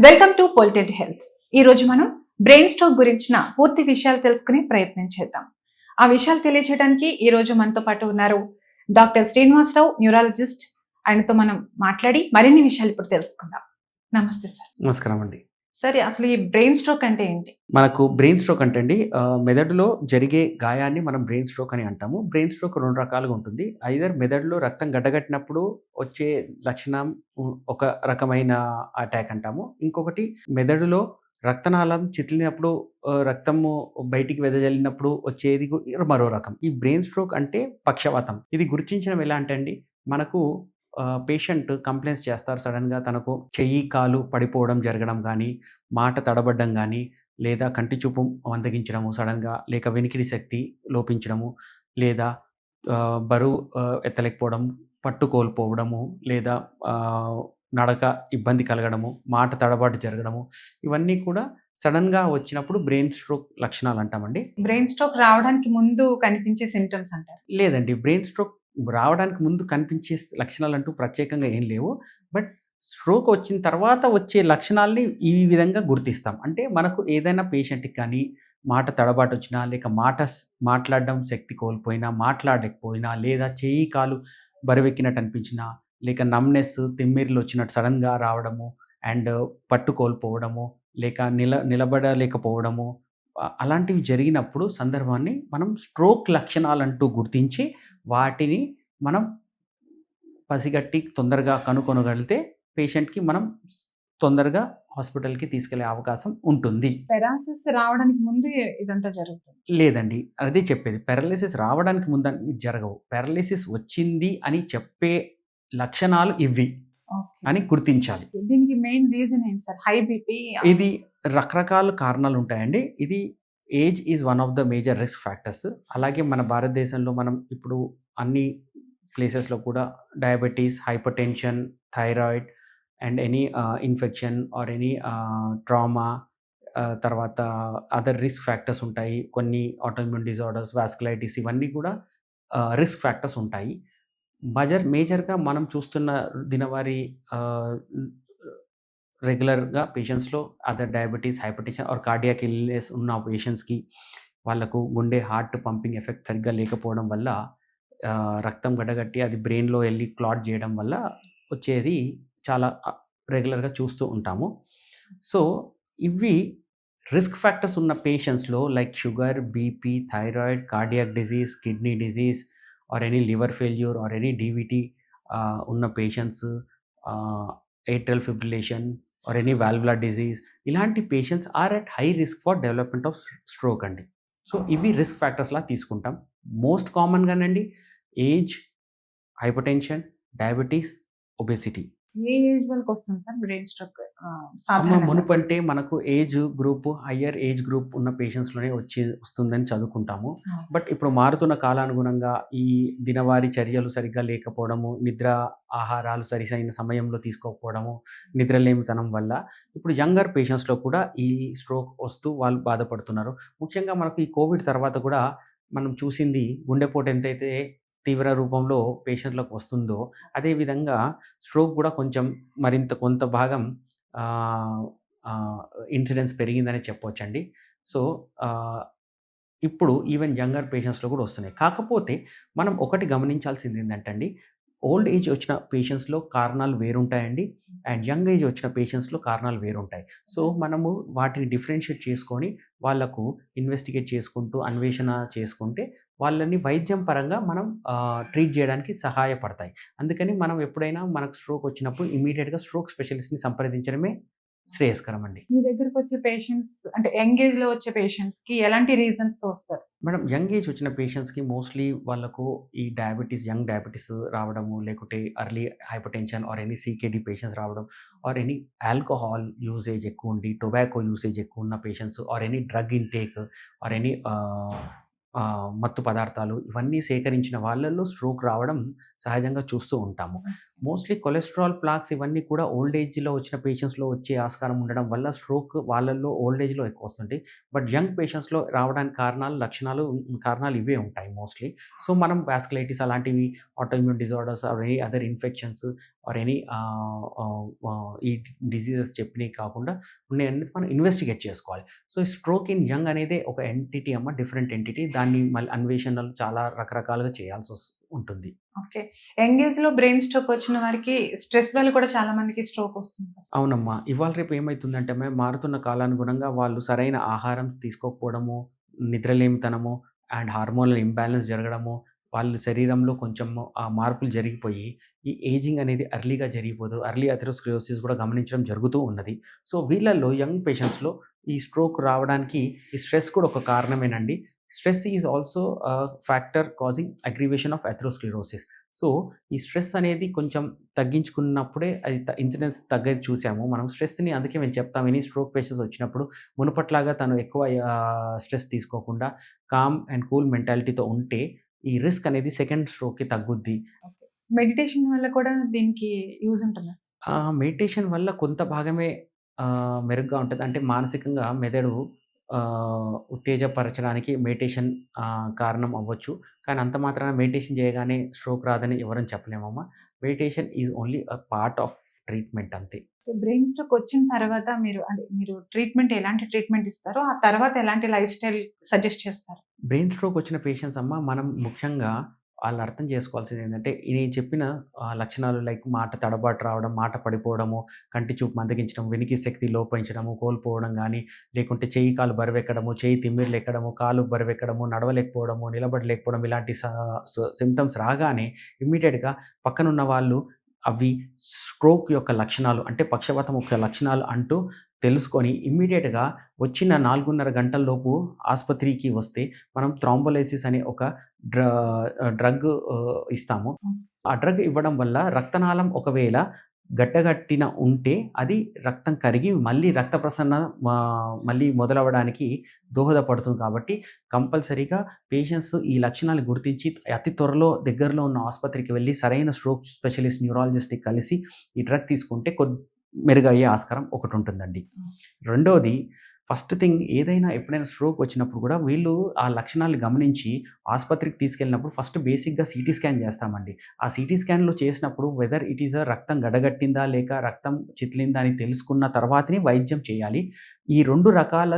Welcome to పొలిటెడ్ health. ఈ రోజు మనం బ్రెయిన్ స్ట్రోక్ గురించిన పూర్తి విషయాలు తెలుసుకునే ప్రయత్నం చేద్దాం. ఆ విషయాలు తెలియచేయడానికి ఈ రోజు మనతో పాటు ఉన్నారు డాక్టర్ శ్రీనివాసరావు న్యూరాలజిస్ట్. ఆయనతో మనం మాట్లాడి మరిన్ని విషయాలు ఇప్పుడు తెలుసుకుందాం. నమస్తే సార్. నమస్కారం అండి. సరే అసలు ఈ బ్రెయిన్ స్ట్రోక్ అంటే ఏంటి? మనకు బ్రెయిన్ స్ట్రోక్ అంటే అండి మెదడులో జరిగే గాయాన్ని మనం బ్రెయిన్ స్ట్రోక్ అని అంటాము. బ్రెయిన్ స్ట్రోక్ రెండు రకాలుగా ఉంటుంది. ఐదర్ మెదడులో రక్తం గడ్డగట్టినప్పుడు వచ్చే లక్షణం ఒక రకమైన అటాక్ అంటాము. ఇంకొకటి మెదడులో రక్తనాళం చిట్లినప్పుడు రక్తము బయటికి వెదజల్లినప్పుడు వచ్చేది మరో రకం. ఈ బ్రెయిన్ స్ట్రోక్ అంటే పక్షవాతం. ఇది గుర్తించడం ఎలా అంటే అండి మనకు పేషెంట్ కంప్లైంట్స్ చేస్తారు. సడన్గా తనకు చెయ్యి కాలు పడిపోవడం జరగడం కానీ మాట తడబడ్డం కానీ లేదా కంటి చూపు మందగించడము సడన్గా లేక వెనికిడి శక్తి లోపించడము లేదా బరువు ఎత్తలేకపోవడం పట్టు కోల్పోవడము లేదా నడక ఇబ్బంది కలగడము మాట తడబాటు జరగడము ఇవన్నీ కూడా సడన్గా వచ్చినప్పుడు బ్రెయిన్ స్ట్రోక్ లక్షణాలు అంటామండి బ్రెయిన్ స్ట్రోక్ రావడానికి ముందు కనిపించే సిమ్టమ్స్ అంటారు. లేదండి. బ్రెయిన్ స్ట్రోక్ రావడానికి ముందు కనిపించే లక్షణాలు అంటూ ప్రత్యేకంగా ఏం లేవు. బట్ స్ట్రోక్ వచ్చిన తర్వాత వచ్చే లక్షణాలని ఈ విధంగా గుర్తిస్తాం. అంటే మనకు ఏదైనా పేషెంట్కి కానీ మాట తడబాటు వచ్చినా లేక మాట మాట్లాడడం శక్తి కోల్పోయినా మాట్లాడకపోయినా లేదా చేయి కాలు బరువెక్కినట్టు అనిపించినా లేక నమ్నెస్ తిమ్మిర్లు వచ్చినట్టు సడన్గా రావడము అండ్ పట్టు కోల్పోవడము లేక నిల నిలబడలేకపోవడము అలాంటివి జరిగినప్పుడు సందర్భాన్ని మనం స్ట్రోక్ లక్షణాలంటూ గుర్తించి వాటిని మనం పసిగట్టి తొందరగా కనుక్కొనగలిగితే పేషెంట్కి మనం తొందరగా హాస్పిటల్కి తీసుకెళ్ళే అవకాశం ఉంటుంది. పెరాసిస్ రావడానికి ముందు ఇదంతా జరుగుతుంది. లేదండి. అదే చెప్పేది. పారాలిసిస్ రావడానికి ముందు జరగవు. పారాలిసిస్ వచ్చింది అని చెప్పే లక్షణాలు ఇవి అని గుర్తించాలి. దీనికి మెయిన్ రీజన్ ఏంటి సార్? హై బీపీ ఇది రకరకాల కారణాలు ఉంటాయండి ఇది age is one of the major risk factors. అలాగే మన భారతదేశంలో మనం ఇప్పుడు అన్ని ప్లేసెస్లో కూడా diabetes hypertension thyroid and any infection or any trauma తర్వాత అదర్ రిస్క్ ఫ్యాక్టర్స్ ఉంటాయి. కొన్ని ఆటోమ్యూన్ డిజార్డర్స్ వాస్కులైటిస్ ఇవన్నీ కూడా రిస్క్ ఫ్యాక్టర్స్ ఉంటాయి. మజర్ మేజర్గా మనం చూస్తున్న దినవారీ రెగ్యులర్గా పేషెంట్స్లో other diabetes hypertension or cardiac illness ఉన్న పేషెంట్స్కి వాళ్ళకు గుండె హార్ట్ పంపింగ్ ఎఫెక్ట్ సరిగ్గా లేకపోవడం వల్ల రక్తం గడ్డగట్టి అది బ్రెయిన్లో వెళ్ళి క్లాట్ చేయడం వల్ల వచ్చేది చాలా రెగ్యులర్గా చూస్తూ ఉంటాము. సో ఇవి రిస్క్ ఫ్యాక్టర్స్ ఉన్న పేషెంట్స్లో like sugar BP thyroid cardiac disease kidney disease or any liver failure or any DVT ఉన్న patients atrial fibrillation or any valvular disease ఇలాంటి patients are at high risk for development of stroke అండి. So ఇవి risk ఫ్యాక్టర్స్లా తీసుకుంటాం. Most కామన్గానండి age hypertension diabetes obesity ఏ age వాళ్ళకి వస్తుంది సార్? బ్రెయిన్ స్ట్రోక్ సాధారణంగా? మునుపంటే మనకు age group higher age group ఉన్న పేషెంట్స్లోనే వచ్చి వస్తుందని చదువుకుంటాము. బట్ ఇప్పుడు మారుతున్న కాలానుగుణంగా ఈ దినవారీ చర్యలు సరిగ్గా లేకపోవడము నిద్ర ఆహారాలు సరిసైన సమయంలో తీసుకోకపోవడము నిద్రలేమితనం వల్ల ఇప్పుడు యంగర్ పేషెంట్స్లో కూడా ఈ స్ట్రోక్ వస్తూ వాళ్ళు బాధపడుతున్నారు. ముఖ్యంగా మనకు ఈ కోవిడ్ తర్వాత కూడా మనం చూసింది గుండెపోటు ఎంతైతే తీవ్ర రూపంలో పేషెంట్లకు వస్తుందో అదేవిధంగా స్ట్రోక్ కూడా కొంచెం మరింత కొంత భాగం ఇన్సిడెన్స్ పెరిగిందని చెప్పవచ్చండి సో ఇప్పుడు ఈవెన్ యంగర్ పేషెంట్స్లో కూడా వస్తున్నాయి. కాకపోతే మనం ఒకటి గమనించాల్సింది ఏంటంటే అండి ఓల్డ్ ఏజ్ వచ్చిన పేషెంట్స్లో కారణాలు వేరుంటాయండి అండ్ యంగ్ ఏజ్ వచ్చిన పేషెంట్స్లో కారణాలు వేరుంటాయి. సో మనము వాటిని డిఫరెన్షియేట్ చేసుకొని వాళ్ళకు ఇన్వెస్టిగేట్ చేసుకుంటూ అన్వేషణ చేసుకుంటే వాళ్ళని వైద్యం పరంగా మనం ట్రీట్ చేయడానికి సహాయపడతాయి. అందుకని మనం ఎప్పుడైనా మనకు స్ట్రోక్ వచ్చినప్పుడు ఇమీడియట్గా స్ట్రోక్ స్పెషలిస్ట్ని సంప్రదించడమే శ్రేయస్కరం అండి మీ దగ్గరకు వచ్చే పేషెంట్స్ అంటే యంగ్ ఏజ్లో వచ్చే పేషెంట్స్కి ఎలాంటి రీజన్స్తో వస్తారు మేడం యంగ్ ఏజ్ వచ్చిన పేషెంట్స్కి మోస్ట్లీ వాళ్ళకు ఈ డయాబెటీస్ యంగ్ డయాబెటీస్ రావడము లేకుంటే early hypertension or any CKD patients రావడం ఆర్ ఎనీ ఆల్కహాల్ యూసేజ్ ఎక్కువ ఉండి టొబాకో యూసేజ్ ఎక్కువ ఉన్న patients or any drug intake or any మత్తు పదార్థాలు ఇవన్నీ సేకరించిన వాళ్ళల్లో స్ట్రోక్ రావడం సహజంగా చూస్తూ ఉంటాము. మోస్ట్లీ కొలెస్ట్రాల్ ప్లాక్స్ ఇవన్నీ కూడా ఓల్డ్ ఏజ్‌లో వచ్చిన పేషెంట్స్‌లో వచ్చే ఆస్కారం ఉండడం వల్ల స్ట్రోక్ వాళ్ళల్లో ఓల్డ్ ఏజ్‌లో ఎక్కువ వస్తుంటాయి. బట్ యంగ్ పేషెంట్స్‌లో రావడానికి కారణాలు, లక్షణాలు కారణాలు ఇవే ఉంటాయి మోస్ట్‌లీ. సో, మనం వాస్కులైటిస్ అలాంటివి autoimmune disorders or any other infections or any ఈ డిసీజెస్ చెప్పినవి కాకుండా ఉన్నాయనేది మనం ఇన్వెస్టిగేట్ చేసుకోవాలి. సో, ఈ స్ట్రోక్ ఇన్ యంగ్ అనేది ఒక ఎంటిటీ అమ్మ. Different entity. దాన్ని మళ్ళీ అన్వేషణలు చాలా రకరకాలుగా చేయాల్సొస్ ఉంటుంది. ఓకే. యంగ్ ఏజ్‌లో బ్రెయిన్ స్ట్రోక్ వచ్చిన వారికి స్ట్రెస్ వల్ల కూడా చాలా మందికి స్ట్రోక్ వస్తుంది. అవునమ్మా. ఇవాళ రేపు ఏమైతుందంటే మే మారుతున్న కాలానుగుణంగా వాళ్ళు సరైన ఆహారం తీసుకోకపోవడము, నిద్రలేమితనము అండ్ హార్మోనల్ ఇంబాలెన్స్ జరగడము, వాళ్ళ శరీరంలో కొంచెం ఆ మార్పులు జరిగిపోయి, ఈ ఏజింగ్ అనేది ఎర్లీగా జరిగిపోదు. ఎర్లీ అథెరోస్క్లెరోసిస్ కూడా గమనించడం జరుగుతూ ఉన్నది. సో, వీళ్ళల్లో యంగ్ పేషెంట్స్‌లో ఈ స్ట్రోక్ రావడానికి ఈ స్ట్రెస్ కూడా ఒక కారణమేనండి. Stress is also factor causing aggravation of atherosclerosis. So, ఈ స్ట్రెస్ అనేది కొంచెం తగ్గించుకున్నప్పుడే అది ఇన్సిడెన్స్ తగ్గేది చూసాము. మనం స్ట్రెస్‌ని అందుకే మేము చెప్తాం ఎనీ స్ట్రోక్ పేషెంట్స్ వచ్చినప్పుడు మునుపట్లాగా తను ఎక్కువ స్ట్రెస్ తీసుకోకుండా కామ్ అండ్ కూల్ మెంటాలిటీతో ఉంటే ఈ రిస్క్ అనేది సెకండ్ స్ట్రోక్‌కి తగ్గుద్ది. మెడిటేషన్ వల్ల కూడా దీనికి యూజ్ ఉంటుందా? మెడిటేషన్ వల్ల కొంత భాగమే మెరుగ్గా ఉంటది. అంటే మానసికంగా మెదడు ఉత్తేజపరచడానికి మెడిటేషన్ కారణం అవ్వచ్చు. కానీ అంత మాత్రాన మెడిటేషన్ చేయగానే స్ట్రోక్ రాదని ఎవరం చెప్పలేమమ్మా. Meditation is only a part of treatment అంతే. బ్రెయిన్ స్ట్రోక్ వచ్చిన తర్వాత మీరు అంటే మీరు ట్రీట్మెంట్ ఎలాంటి ట్రీట్మెంట్ ఇస్తారో, ఆ తర్వాత ఎలాంటి లైఫ్ స్టైల్ సజెస్ట్ చేస్తారు? బ్రెయిన్ స్ట్రోక్ వచ్చిన పేషెంట్స్ అమ్మ మనం ముఖ్యంగా వాళ్ళు అర్థం చేసుకోవాల్సింది ఏంటంటే నేను చెప్పిన లక్షణాలు లైక్ మాట తడబాటు రావడం, మాట పడిపోవడము, కంటి చూపు మందగించడం, వెనికి శక్తి లోపించడము, కోల్పోవడం కానీ లేకుంటే చేయి కాలు బరువెక్కడము, తిమ్మిర్లు తిమ్మిర్లెక్కడము, కాలు బరువెక్కడము, నడవలేకపోవడము, నిలబడలేకపోవడం ఇలాంటి సా రాగానే ఇమ్మీడియట్గా పక్కనున్న వాళ్ళు అవి స్ట్రోక్ యొక్క లక్షణాలు అంటే పక్షపాతం యొక్క లక్షణాలు అంటూ తెలుసుకొని ఇమ్మీడియట్గా వచ్చిన 4:30 గంటల్లోపు ఆసుపత్రికి వస్తే మనం థ్రాంబోలైసిస్ అనే ఒక డ్ర డ్రగ్ ఇస్తాము. ఆ డ్రగ్ ఇవ్వడం వల్ల రక్తనాళం ఒకవేళ గడ్డగట్టిన ఉంటే అది రక్తం కరిగి మళ్ళీ రక్త ప్రసరణ మళ్ళీ మొదలవడానికి దోహదపడుతుంది కాబట్టి కంపల్సరీగా పేషెంట్స్ ఈ లక్షణాలు గుర్తించి అతి త్వరలో దగ్గరలో ఉన్న ఆసుపత్రికి వెళ్ళి సరైన స్ట్రోక్ స్పెషలిస్ట్ న్యూరాలజిస్ట్‌ని కలిసి ఈ డ్రగ్ తీసుకుంటే కొద్ది మెరుగయ్యే ఆస్కారం ఒకటుంటుందండి. హ్మ్. రెండోది ఫస్ట్ థింగ్ ఏదైనా ఎప్పుడైనా స్ట్రోక్ వచ్చినప్పుడు కూడా వీళ్ళు ఆ లక్షణాలు గమనించి ఆస్పత్రికి తీసుకెళ్ళినప్పుడు ఫస్ట్ బేసిక్‌గా సీటీ స్కాన్ చేస్తామండి. ఆ సీటీ స్కాన్‌లో చేసినప్పుడు వెదర్ ఇట్ ఈస్ రక్తం గడ్డగట్టిందా లేక రక్తం చిట్లిందా అని తెలుసుకున్న తర్వాతనే వైద్యం చేయాలి. ఈ 2 రకాల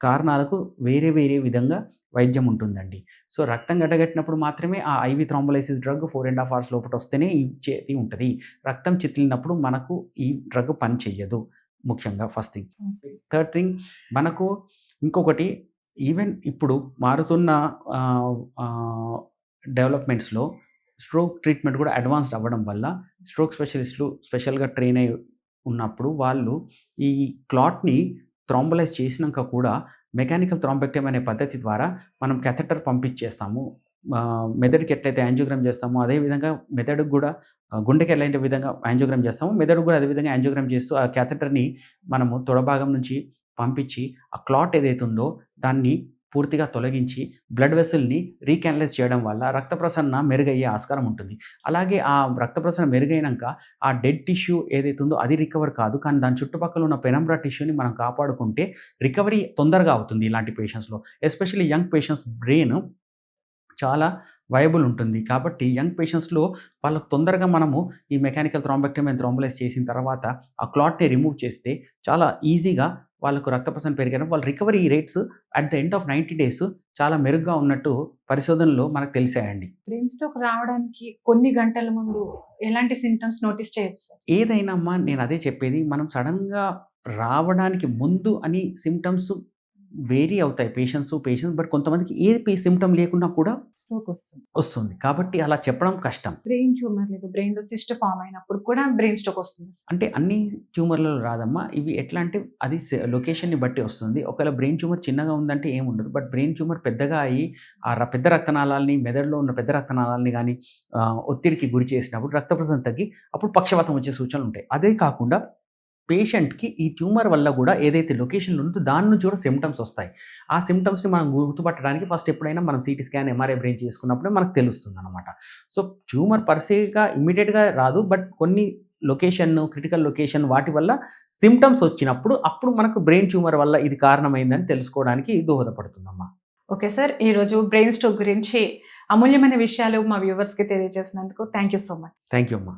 కారణాలకు వేరే వేరే విధంగా వైద్యం ఉంటుందండి. సో, రక్తం గడ్డగట్టినప్పుడు మాత్రమే ఆ ఐవీ థ్రాంబోలైసిస్ డ్రగ్ 4 ½ అవర్స్ లోపట వస్తేనే ఇచ్చేది ఉంటది. రక్తం చిట్లినప్పుడు మనకు ఈ డ్రగ్ పని చెయ్యదు. ముఖ్యంగా ఫస్ట్ థింగ్. థర్డ్ థింగ్ మనకు ఇంకొకటి ఈవెన్ ఇప్పుడు మారుతున్న డెవలప్‌మెంట్స్‌లో స్ట్రోక్ ట్రీట్మెంట్ కూడా అడ్వాన్స్డ్ అవ్వడం వల్ల స్ట్రోక్ స్పెషలిస్ట్‌లు స్పెషల్‌గా ట్రైన్ అయ్యి ఉన్నప్పుడు వాళ్ళు ఈ క్లాట్‌ని థ్రాంబోలైజ్ చేసినంక కూడా మెకానికల్ థ్రాంబెక్టమ్ అనే పద్ధతి ద్వారా మనం కేథెటర్ పంపించేస్తాము. మెదడుకి ఎట్లయితే యాంజియోగ్రామ్ చేస్తామో అదే విధంగా కూడా గుండెకి ఎలాంటి విధంగా యాంజియోగ్రామ్ చేస్తాము మెదడుకు కూడా అదే విధంగా యాంజియోగ్రామ్ చేస్తూ ఆ కేథెటర్‌ని మనము తొడభాగం నుంచి పంపించి ఆ క్లాట్ ఏదైతే ఉందో దాన్ని పూర్తిగా తొలగించి బ్లడ్ వెసల్ని రీకానలైజ్ చేయడం వల్ల రక్త ప్రసరణ మెరుగయ్యే ఆస్కారం ఉంటుంది. అలాగే ఆ రక్త ప్రసరణ మెరుగైనాక ఆ డెడ్ టిష్యూ ఏదైతే ఉందో అది రికవర్ కాదు. కానీ దాని చుట్టుపక్కల ఉన్న పెనంబ్రా టిష్యూని మనం కాపాడుకుంటే రికవరీ తొందరగా అవుతుంది ఇలాంటి పేషెంట్స్‌లో. ఎస్పెషల్లీ యంగ్ పేషెంట్స్ బ్రెయిన్ చాలా వయబుల్ ఉంటుంది. కాబట్టి యంగ్ పేషెంట్స్‌లో వాళ్ళకు తొందరగా మనము ఈ మెకానికల్ థ్రాంబెక్టమీ అండ్ థ్రాంబోలైజ్ చేసిన తర్వాత ఆ క్లాట్‌ని రిమూవ్ చేస్తే చాలా ఈజీగా వాళ్ళకు రక్త ప్రసరణ పెరిగడం వాళ్ళ recovery rates at the end of 90 days చాలా మెరుగ్గా ఉన్నట్టు పరిశోధనలో మనకు తెలిసాయండి. బ్రెయిన్ స్ట్రోక్ రావడానికి కొన్ని గంటల ముందు ఎలాంటి సింప్టమ్స్ నోటీస్ చేయొచ్చు? ఏదైనా అమ్మా నేను అదే చెప్పేది. మనం సడెన్‌గా రావడానికి ముందు అని సింప్టమ్స్ వేరీ అవుతాయి పేషెంట్స్, పేషెంట్స్ బట్ కొంతమందికి ఏ పే సింప్టమ్ లేకున్నా కూడా స్ట్రోక్ వస్తుంది. వస్తుంది. కాబట్టి అలా చెప్పడం కష్టం. బ్రెయిన్ ట్యూమర్ లేదా బ్రెయిన్‌లో సిస్ట్ ఫార్మ్ అయినప్పుడు కూడా బ్రెయిన్ స్ట్రోక్ వస్తుంది. అంటే అన్ని ట్యూమర్‌లలో రాదమ్మా. ఇవి ఎట్లా అంటే అది సె లొకేషన్‌ని బట్టి వస్తుంది. ఒకవేళ బ్రెయిన్ ట్యూమర్ చిన్నగా ఉందంటే ఏముండదు. బట్ బ్రెయిన్ ట్యూమర్ పెద్దగా అయ్యి ఆ పెద్ద రక్తనాళాల్ని మెదడులో ఉన్న పెద్ద రక్తనాళాల్ని గానీ ఆహ్, ఒత్తిడికి గురి చేసినప్పుడు రక్త ప్రసరణ తగ్గి అప్పుడు పక్షవాతం వచ్చే సూచనలు ఉంటాయి. అదే కాకుండా పేషెంట్‌కి ఈ ట్యూమర్ వల్ల గూడా ఏదైతే లొకేషన్‌లో ఉందో దాని నుంచి కూడా సిమ్టమ్స్ వస్తాయి. ఆ సిమ్టమ్స్‌ని మనం గుర్తుపట్టడానికి ఫస్ట్ ఎప్పుడైనా మనం సీటీ స్కాన్, ఎంఆర్ఐ బ్రెయిన్ చేసుకున్నప్పుడే మనకు తెలుస్తుందనమాట. సో, ట్యూమర్ పర్సేగా ఇమ్మీడియేట్‌గా రాదు. బట్ కొన్ని లొకేషన్, క్రిటికల్ లొకేషన్ వాటి వల్ల సిమ్టమ్స్ వచ్చినప్పుడు అప్పుడు మనకు బ్రెయిన్ ట్యూమర్ వల్ల ఇది కారణమైందని తెలుసుకోవడానికి దోహదపడుతుందమ్మా. Okay sir. ఈరోజు బ్రెయిన్ స్ట్రోక్ గురించి అమూల్యమైన విషయాలు మా వ్యూవర్స్‌కి తెలియజేసినందుకు thank you so much. Thank you అమ్మా.